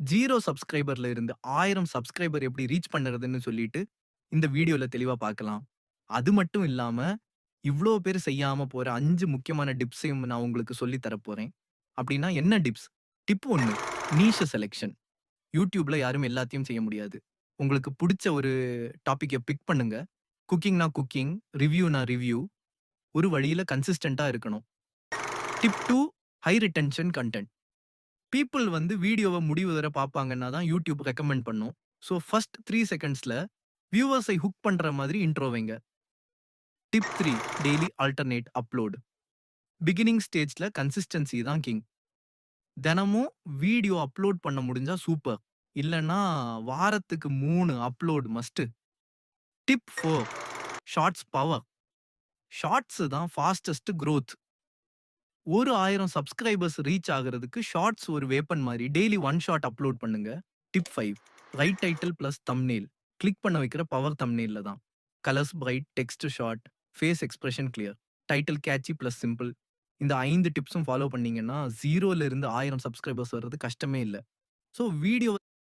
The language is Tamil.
ஜீரோ சப்ஸ்கிரைபர்ல இருந்து ஆயிரம் சப்ஸ்கிரைபர் எப்படி ரீச் பண்ணுறதுன்னு சொல்லிட்டு இந்த வீடியோல தெளிவா பார்க்கலாம். அது மட்டும் இல்லாம, இவ்ளோ பேர் செய்யாம போற அஞ்சு முக்கியமான டிப்ஸையும் நான் உங்களுக்கு சொல்லி தரப்போறேன். அப்படின்னா என்ன டிப்ஸ்? Tip 1 niche selection. யூடியூப்ல யாரும் எல்லாத்தையும் செய்ய முடியாது. உங்களுக்கு புடிச்ச ஒரு டாபிக்க பிக் பண்ணுங்க. குக்கிங்னா குக்கிங், ரிவ்யூனா ரிவ்யூ. ஒரு வழியில கன்சிஸ்டன்ட்டா இருக்கணும். Tip two high retention content. People வந்து வீடியோவ முடிவு வரை பார்ப்பாங்கன்னா தான் யூடியூப் ரெக்கமெண்ட் பண்ணும். ஸோ ஃபர்ஸ்ட் 3 செகண்ட்ஸ்ல வியூவர்ஸை ஹுக் பண்ற மாதிரி இன்ட்ரோ வைங்க. Tip three daily alternate upload beginning ஸ்டேஜ்ல கன்சிஸ்டன்சி தான் கிங். தினமும் வீடியோ அப்லோட் பண்ண முடிஞ்சா சூப்பர். இல்லைன்னா வாரத்துக்கு மூணு upload must. Tip four shorts power. Shorts தான் ஃபாஸ்டஸ்ட் க்ரோத் ஒரு ஆயிரம் சப்ஸ்கிரைபர்ஸ் ரீச் ஆகிறதுக்கு ஷார்ட்ஸ் ஒரு வேப்பன் மாதிரி டெய்லி ஒன் ஷாட் அப்லோட் பண்ணுங்க. Tip five right title plus thumbnail. Click பண்ண வைக்கிற பவர் தம்ப்நெயில்ல தான். Colours bright, text short, face expression clear. Title catchy plus simple. இந்த ஐந்து டிப்ஸும் ஃபாலோ பண்ணீங்கன்னா ஜீரோல இருந்து ஆயிரம் சப்ஸ்கிரைபர்ஸ் வர்றது கஷ்டமே இல்ல. So video